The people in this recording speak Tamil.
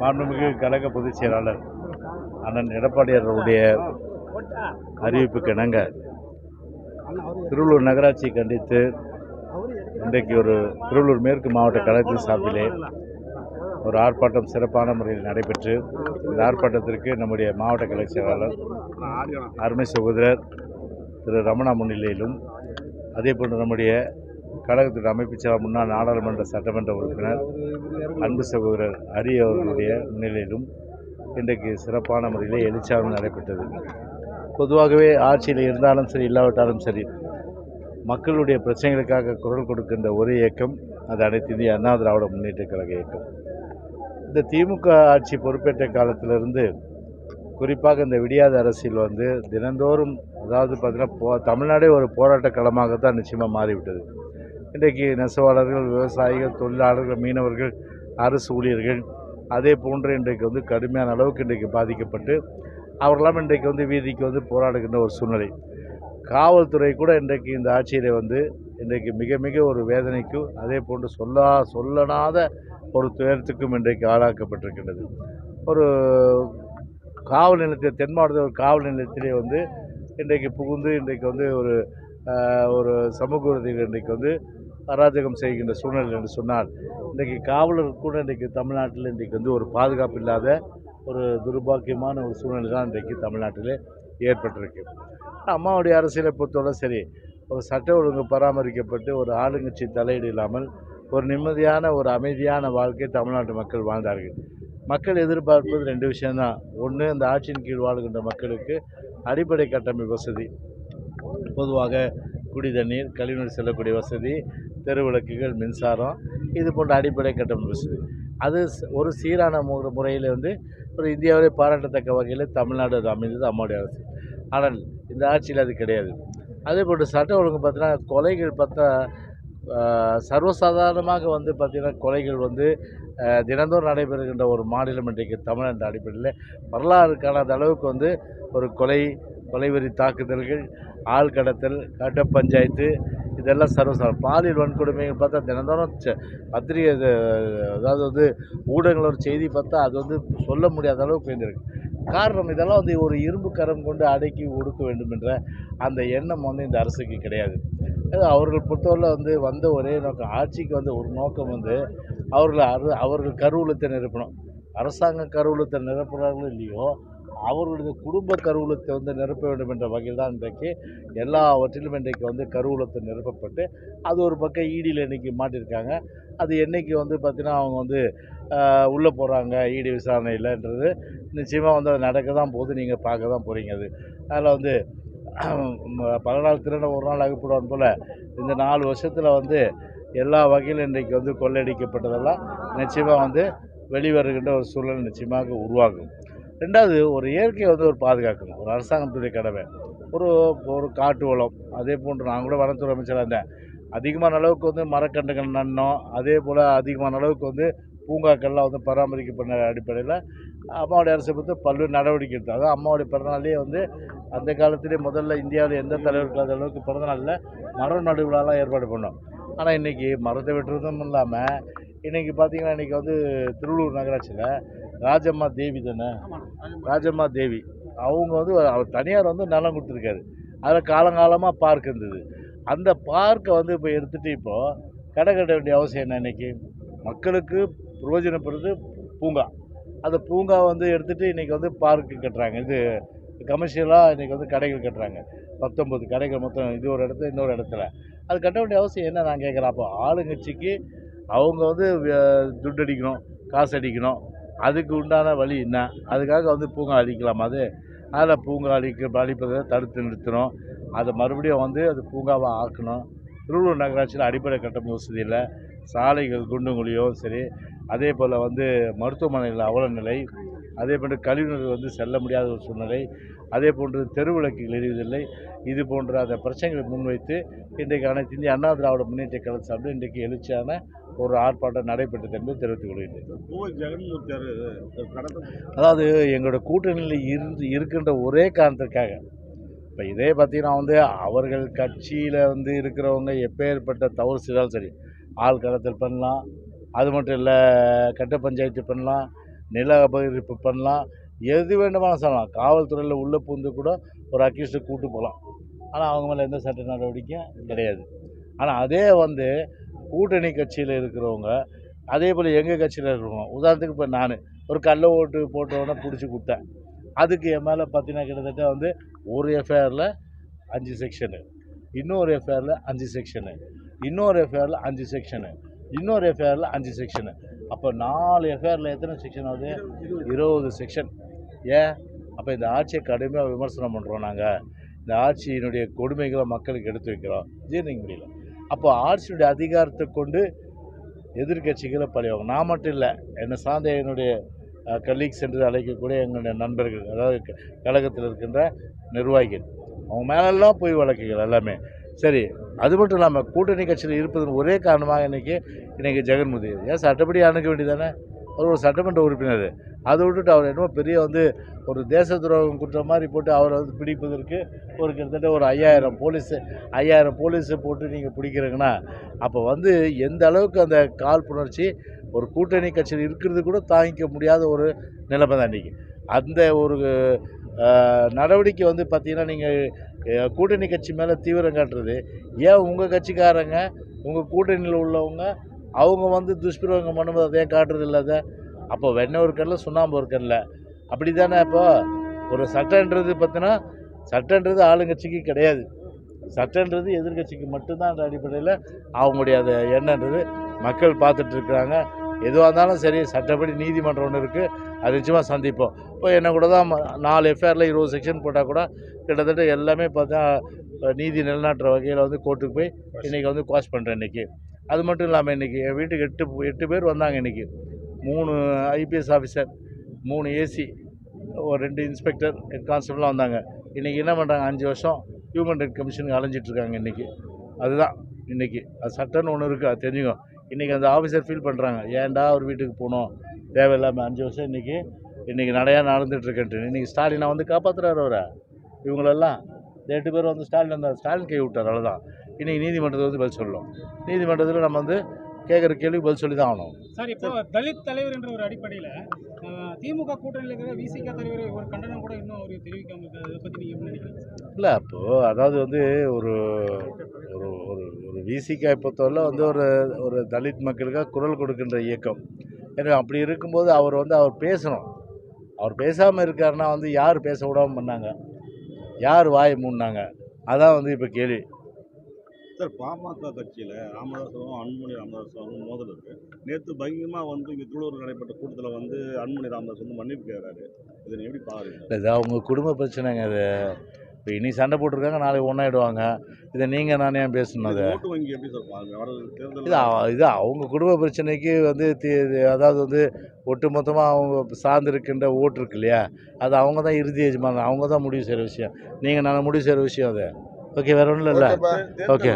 மாண்புமிகு கழக பொதுச் செயலாளர் அண்ணன் எடப்பாடியாருடைய அறிவிப்புக்கு இணங்க திருவள்ளூர் நகராட்சியை கண்டித்து இன்றைக்கு ஒரு திருவள்ளூர் மேற்கு மாவட்ட கழகத்தின் சார்பிலே ஒரு ஆர்ப்பாட்டம் சிறப்பான முறையில் நடைபெற்று இந்த ஆர்ப்பாட்டத்திற்கு நம்முடைய மாவட்ட கலை செயலாளர் அருமை சகோதரர் திரு ரமணா முன்னிலையிலும் அதே போன்று நம்முடைய கழகத்துடைய அமைப்புச் செயலாளர் முன்னாள் நாடாளுமன்ற சட்டமன்ற உறுப்பினர் அன்பு சகோதரர் ஹரி அவர்களுடைய முன்னிலையிலும் இன்றைக்கு சிறப்பான முறையில் எழுச்சாவும் நடைபெற்றது. பொதுவாகவே ஆட்சியில் இருந்தாலும் சரி இல்லாவிட்டாலும் சரி மக்களுடைய பிரச்சனைகளுக்காக குரல் கொடுக்கின்ற ஒரு இயக்கம் அது அனைத்து இந்திய அண்ணா திராவிட முன்னேற்ற கழக இயக்கம். இந்த திமுக ஆட்சி பொறுப்பேற்ற காலத்திலிருந்து குறிப்பாக இந்த விடியாத அரசியல் வந்து தினந்தோறும் அதாவது பார்த்தீங்கன்னா போ தமிழ்நாடே ஒரு போராட்ட களமாகத்தான் நிச்சயமாக மாறிவிட்டது. இன்றைக்கு நெசவாளர்கள் விவசாயிகள் தொழிலாளர்கள் மீனவர்கள் அரசு ஊழியர்கள் அதே போன்று இன்றைக்கு வந்து கடுமையான அளவுக்கு இன்றைக்கு பாதிக்கப்பட்டு அவர்களெல்லாம் இன்றைக்கு வந்து வீதிக்கு வந்து போராடுகின்ற ஒரு சூழ்நிலை. காவல்துறை கூட இன்றைக்கு இந்த ஆட்சியிலே வந்து இன்றைக்கு மிக மிக ஒரு வேதனைக்கும் அதே போன்று சொல்லா சொல்லனாத ஒரு துயரத்துக்கும் இன்றைக்கு ஆளாக்கப்பட்டிருக்கின்றது. ஒரு காவல் நிலையத்தில் தென் மாவட்ட ஒரு காவல் நிலையத்திலே வந்து இன்றைக்கு புகுந்து இன்றைக்கு வந்து ஒரு ஒரு சமூக இன்றைக்கு வந்து அராஜகம் செய்கின்ற சூழ்நிலை என்று சொன்னால் இன்றைக்கு காவலர் கூட இன்றைக்கு தமிழ்நாட்டில் இன்றைக்கு வந்து ஒரு பாதுகாப்பு இல்லாத ஒரு துர்பாக்கியமான ஒரு சூழ்நிலை தான் இன்றைக்கு தமிழ்நாட்டிலே ஏற்பட்டிருக்கு. அம்மாவுடைய அரசியலை பொறுத்தவரை சரி ஒரு சட்ட ஒழுங்கு பராமரிக்கப்பட்டு ஒரு ஆளுங்கட்சி தலையீடு இல்லாமல் ஒரு நிம்மதியான ஒரு அமைதியான வாழ்க்கை தமிழ்நாட்டு மக்கள் வாழ்ந்தார்கள். மக்கள் எதிர்பார்ப்பது ரெண்டு விஷயம்தான். ஒன்று இந்த ஆட்சியின் கீழ் வாழ்கின்ற மக்களுக்கு அடிப்படை கட்டமைப்பு வசதி பொதுவாக குடி தண்ணீர் கழிவுநீர் செல்லக்கூடிய வசதி தெருவிளக்குகள் மின்சாரம் இது போன்ற அடிப்படை கட்டமைப்பு வசதி. அது ஒரு சீரான மு முறையில் வந்து ஒரு இந்தியாவிலே பாராட்டத்தக்க வகையில் தமிழ்நாடு அது அமைந்தது அம்மாவுடைய அரசு. ஆனால் இந்த ஆட்சியில் அது கிடையாது. அதே போன்று சட்ட ஒழுங்கு பார்த்தீங்கன்னா கொலைகள் பார்த்தா சர்வசாதாரணமாக வந்து பார்த்திங்கன்னா கொலைகள் வந்து தினந்தோறும் நடைபெறுகின்ற ஒரு மாநிலம் இன்றைக்கு தமிழ்நாட்டு அடிப்படையில் வரலாறு காணாத அளவுக்கு வந்து ஒரு கொலை கொலைவெறி தாக்குதல்கள் ஆள் கடத்தல் கட்ட பஞ்சாயத்து இதெல்லாம் சர்வசாதாரணம் பாலியல் வன்கொடுமைகள் பார்த்தா தினந்தோறும் பத்திரிகை அதாவது வந்து ஊடகங்கள் ஒரு செய்தி பார்த்தா அது வந்து சொல்ல முடியாத அளவுக்கு இருந்திருக்கு காரணம் இதெல்லாம் வந்து ஒரு இரும்பு கரம் கொண்டு அடக்கி ஒடுக்க வேண்டும் என்ற அந்த எண்ணம் வந்து இந்த அரசுக்கு கிடையாது. அவர்கள் பொறுத்தவரை வந்து வந்த ஒரே நோக்கம் ஆட்சிக்கு வந்த ஒரு நோக்கம் வந்து அவர்கள் அரு அவர்கள் கருவூலத்தை நிரப்பணும். அரசாங்க கருவூலத்தை நிரப்புகிறார்களோ இல்லையோ அவர்களுடைய குடும்ப கருவூலத்தை வந்து நிரப்ப வேண்டும் என்ற வகையில் தான் இன்றைக்கு எல்லாவற்றிலும் இன்றைக்கு வந்து கருவூலத்தை நிரப்பப்பட்டு அது ஒரு பக்கம் ஈடியில் இன்றைக்கி மாட்டியிருக்காங்க. அது என்னைக்கு வந்து பார்த்திங்கன்னா அவங்க வந்து உள்ளே போகிறாங்க ஈடி விசாரணையில்ன்றது நிச்சயமாக வந்து அது நடக்க தான் போகுது. நீங்கள் பார்க்க தான் போகிறீங்க அது. அதில் வந்து பல நாள் திருட ஒரு நாள் அகப்படுவான் போல் இந்த நாலு வருஷத்தில் வந்து எல்லா வகையிலும் இன்றைக்கு வந்து கொள்ளையடிக்கப்பட்டதெல்லாம் நிச்சயமாக வந்து வெளிவருகின்ற ஒரு சூழல் நிச்சயமாக உருவாகும். ரெண்டாவது ஒரு இயற்கையை வந்து ஒரு பாதுகாக்கணும். ஒரு அரசாங்கத்துடைய கடமை. ஒரு ஒரு காட்டு வளம். அதே போன்று நான் கூட வனத்துறை அமைச்சராக இருந்தேன். அதிகமான அளவுக்கு வந்து மரக்கன்றுகள் நன்னோம் அதே போல் அதிகமான அளவுக்கு வந்து பூங்காக்கள்லாம் வந்து பராமரிக்கப்பட்ட அடிப்படையில் அம்மாவுடைய அரசை பொறுத்து பல்வேறு நடவடிக்கை எடுத்தோம். அதாவது அம்மாவுடைய பிறந்தநாளே வந்து அந்த காலத்திலே முதல்ல இந்தியாவில் எந்த தலைவருக்கு அந்த அளவுக்கு பிறந்தநாளில் மரம் நடு ஏற்பாடு பண்ணோம். ஆனால் இன்றைக்கி மரத்தை வெட்டுறதும் இல்லாமல் இன்றைக்கி பார்த்தீங்கன்னா இன்றைக்கி வந்து திருவள்ளூர் நகராட்சியில் ராஜம்மா தேவி தானே? ராஜம்மா தேவி. அவங்க வந்து அவர் தனியார் வந்து நிலம் கொடுத்துருக்காரு. அதில் காலங்காலமாக பார்க் இருந்தது. அந்த பார்க்கை வந்து இப்போ எடுத்துகிட்டு இப்போது கடை கட்ட வேண்டிய அவசியம் என்ன இன்னைக்கு? மக்களுக்கு பிரயோஜனப்படுறது பூங்கா. அந்த பூங்கா வந்து எடுத்துகிட்டு இன்றைக்கி வந்து பார்க்கு கட்டுறாங்க. இது கமர்ஷியலாக இன்றைக்கி வந்து கடைகள் கட்டுறாங்க. பத்தொம்பது கடைகள் மொத்தம் இது ஒரு இடத்துல இன்னொரு இடத்துல. அது கட்ட வேண்டிய அவசியம் என்ன நான் கேட்குறேன். அப்போ ஆளுங்கட்சிக்கு அவங்க வந்து துட்டு அடிக்கணும் காசு அடிக்கணும். அதுக்கு உண்டான வழி என்ன? அதுக்காக வந்து பூங்கா அழிக்கலாம் அது. அதில் பூங்கா அழிக்க அழிப்பதை தடுத்து நிறுத்தணும். அதை மறுபடியும் வந்து அது பூங்காவாக ஆக்கணும். திருவள்ளூர் நகராட்சியில் அடிப்படை கட்டமைப்பு வசதி இல்லை. சாலைகள் குண்டும் குழியும் சரி அதே போல் வந்து மருத்துவமனையில் அவல நிலை அதே போன்று கழிவுநீர் வந்து செல்ல முடியாத ஒரு சூழ்நிலை. அதே போன்று தெருவிளக்குகள் எரிவதில்லை. இது போன்ற அந்த பிரச்சனைகளை முன்வைத்து இன்றைக்கு அனைத்து இந்திய அண்ணா திராவிட முன்னேற்ற கழகம் சார்பில் இன்றைக்கு எழுச்சியான ஒரு ஆர்ப்பாட்டம் நடைபெற்றது என்பதை தெரிவித்துக் கொள்கின்றேன் அதாவது எங்களோட கூட்டணியில் இருந்து இருக்கின்ற ஒரே காரணத்திற்காக இப்போ இதே பார்த்தீங்கன்னா வந்து அவர்கள் கட்சியில் வந்து இருக்கிறவங்க எப்பேற்பட்ட தவறு செய்தாலும் சரி ஆள் கடத்தல் பண்ணலாம் அது மட்டும் இல்லை கட்ட பஞ்சாயத்து பண்ணலாம் நில அபகரிப்பு பண்ணலாம் எது வேண்டுமானாலும் சொல்லலாம் காவல்துறையில் உள்ளே பூந்து கூட ஒரு அக்யூஸ்டை கூட்டு போகலாம். ஆனால் அவங்க மேலே எந்த சட்ட நடவடிக்கையும் கிடையாது. ஆனால் அதே வந்து கூட்டணி கட்சியில் இருக்கிறவங்க அதே போல் எங்கள் கட்சியில் இருக்கிறவங்க உதாரணத்துக்கு இப்போ நான் ஒரு கள்ள ஓட்டு போட்டவொடனே பிடிச்சி கொடுத்தேன் அதுக்கு என் மேலே பார்த்தீங்கன்னா கிட்டத்தட்ட வந்து ஒரு எஃப்ஐஆரில் அஞ்சு செக்ஷனு இன்னொரு எஃப்ஐஆரில் அஞ்சு செக்ஷனு இன்னொரு எஃப்ஐஆரில் அஞ்சு செக்ஷனு இன்னொரு எஃப்ஐஆரில் அஞ்சு செக்ஷனு அப்போ நாலு எஃப்ஐஆரில் எத்தனை செக்ஷன் ஆகுது? இருபது செக்ஷன் ஏன்? அப்போ இந்த ஆட்சியை கடுமையாக விமர்சனம் பண்ணுறோம் நாங்கள் இந்த ஆட்சியினுடைய கொடுமைகளை மக்களுக்கு எடுத்து வைக்கிறோம். ஜீர்ணிக்க முடியல. அப்போ ஆட்சியுடைய அதிகாரத்தை கொண்டு எதிர்க்கட்சிகளை பழிவாங்க. நான் மட்டும் இல்லை என்னை சார்ந்த என்னுடைய கலீக்ஸ் என்று அழைக்கக்கூடிய எங்களுடைய நண்பர்கள் அதாவது கழகத்தில் இருக்கின்ற நிர்வாகிகள். அவங்க மேலெல்லாம் போய் வழக்குகள் எல்லாமே. சரி அது மட்டும் இல்லாமல் கூட்டணி கட்சியில் இருப்பதன் ஒரே காரணமாக இன்றைக்கி இன்றைக்கி ஜெகன்மோதி ஏன் சட்டப்படி அணுக வேண்டியதானே அவர் ஒரு சட்டமன்ற உறுப்பினர். அதை விட்டுட்டு அவர் என்னமோ பெரிய வந்து ஒரு தேச துரோகம் குற்றம் மாதிரி போட்டு அவரை வந்து பிடிப்பதற்கு ஒரு கிட்டத்தட்ட ஒரு ஐயாயிரம் போலீஸு ஐயாயிரம் போலீஸை போட்டு நீங்கள் பிடிக்கிறீங்கன்னா அப்போ வந்து எந்த அளவுக்கு அந்த காழ்ப்புணர்ச்சி ஒரு கூட்டணி கட்சியில் இருக்கிறது கூட தாங்கிக்க முடியாத ஒரு நிலைமை தான் இன்றைக்கி அந்த ஒரு நடவடிக்கை வந்து பார்த்திங்கன்னா நீங்கள் கூட்டணி கட்சி மேலே தீவிரம் காட்டுறது. ஏன் உங்கள் கட்சிக்காரங்க உங்கள் கூட்டணியில் உள்ளவங்க அவங்க வந்து துஷ்பிரயோகம் பண்ணும்போது அதை ஏன் காட்டுறது இல்லாத அப்போ வெண்ணெய் ஒரு கல்ல சுண்ணாம்பு ஒரு கல்ல அப்படி தானே இப்போ ஒரு சட்டன்றது பார்த்தீங்கன்னா சட்டன்றது ஆளுங்கட்சிக்கு கிடையாது. சட்டன்றது எதிர்க்கட்சிக்கு மட்டும்தான் அந்த அடிப்படையில் அவங்களுடைய அந்த எண்ணன்றது. மக்கள் பார்த்துட்டு இருக்கிறாங்க எதுவாக இருந்தாலும் சரி சட்டப்படி நீதிமன்றம் ஒன்று இருக்குது அது நிச்சயமாக சந்திப்போம். இப்போ என்ன கூட தான் நாலு எஃப்ஐஆரில் இருபது செக்ஷன் போட்டால் கூட கிட்டத்தட்ட எல்லாமே பார்த்தா நீதி நிலைநாட்டுற வகையில் வந்து கோர்ட்டுக்கு போய் இன்றைக்கி வந்து குவாஷ் பண்ணுறேன் இன்றைக்கி அது மட்டும் இல்லாமல் இன்றைக்கி என் வீட்டுக்கு எட்டு எட்டு பேர் வந்தாங்க இன்றைக்கி மூணு ஐபிஎஸ் ஆஃபீஸர் மூணு ஏசி ஒரு ரெண்டு இன்ஸ்பெக்டர் ஹெட் கான்ஸ்டபிளாக வந்தாங்க. இன்றைக்கி என்ன பண்ணுறாங்க அஞ்சு வருஷம் ஹியூமன் ரைட் கமிஷனுக்கு அலைஞ்சிட்ருக்காங்க இன்றைக்கி அதுதான் இன்றைக்கி அது சட்டம்னு ஒன்று இருக்குது அது தெரிஞ்சுக்கோ. இன்றைக்கி அந்த ஆஃபீஸர் ஃபீல் பண்ணுறாங்க ஏன்டா அவர் வீட்டுக்கு போகணும் தேவையில்லாமல் அஞ்சு வருஷம் இன்றைக்கி இன்றைக்கி நடையாக நடந்துகிட்ருக்கேன்ட்டு இன்றைக்கி ஸ்டாலினை வந்து காப்பாற்றுறாரு அவரை. இவங்களெல்லாம் எட்டு பேர் வந்து ஸ்டாலின் வந்தார் ஸ்டாலின் கை விட்டார் அவ்வளோதான் இன்றைக்கி நீதிமன்றத்தில் வந்து பதில் சொல்லணும் நீதிமன்றத்தில் நம்ம வந்து கேட்குற கேள்விக்கு பதில் சொல்லி தான் ஆகணும். சார் இப்போ தலித் தலைவர் என்ற ஒரு அடிப்படையில் திமுக கூட்டணியில் இருக்கிற விசிக தலைவர் ஒரு கண்டனம் கூட இன்னும் அவர் தெரிவிக்காம இருக்காரு. அதை பற்றி நீங்கள் நினைக்கிறீங்க? இல்லை அப்போது அதாவது வந்து ஒரு ஒரு ஒரு ஒரு விசிகாய் பொறுத்தவரை வந்து ஒரு ஒரு தலித் மக்களுக்காக குரல் கொடுக்கின்ற இயக்கம். எனவே அப்படி இருக்கும்போது அவர் வந்து அவர் பேசணும். அவர் பேசாமல் இருக்காருன்னா வந்து யார் பேச விடாமல் பண்ணாங்க? யார் வாயை மூடினாங்க? அதான் வந்து இப்போ கேள்வி. சார் பாமக கட்சியில் ராமதாசரும் அன்புமணி ராமதாசரும் மோதல் இருக்கு. நேற்று பயங்கரமாக வந்து இங்கே திருவள்ளூர் நடைபெற்ற கூட்டத்தில் வந்து அன்புமணி ராமதாஸ் வந்து மன்னிப்பு கேட்குறாரு இதை நீ எப்படி பாருங்க இல்லை இது அவங்க குடும்ப பிரச்சனைங்க அது இப்போ இனி சண்டை போட்டிருக்காங்க நாளைக்கு ஒன்றாயிடுவாங்க இதை நீங்கள் நானே ஏன் பேசணும் அதை? ஓட்டு வங்கி எப்படி சார் பாருங்க இது இது அவங்க குடும்ப பிரச்சனைக்கு வந்து அதாவது வந்து ஒட்டுமொத்தமாக அவங்க சார்ந்திருக்கின்ற ஓட்டு இருக்கு இல்லையா? அது அவங்க தான் இறுதி எஜமானன் அவங்க தான் முடிவு செய்கிற விஷயம். நீங்கள் நான் முடிவு செய்கிற விஷயம் அது. ஓகே வேற ஒன்றும் இல்லை. ஓகே.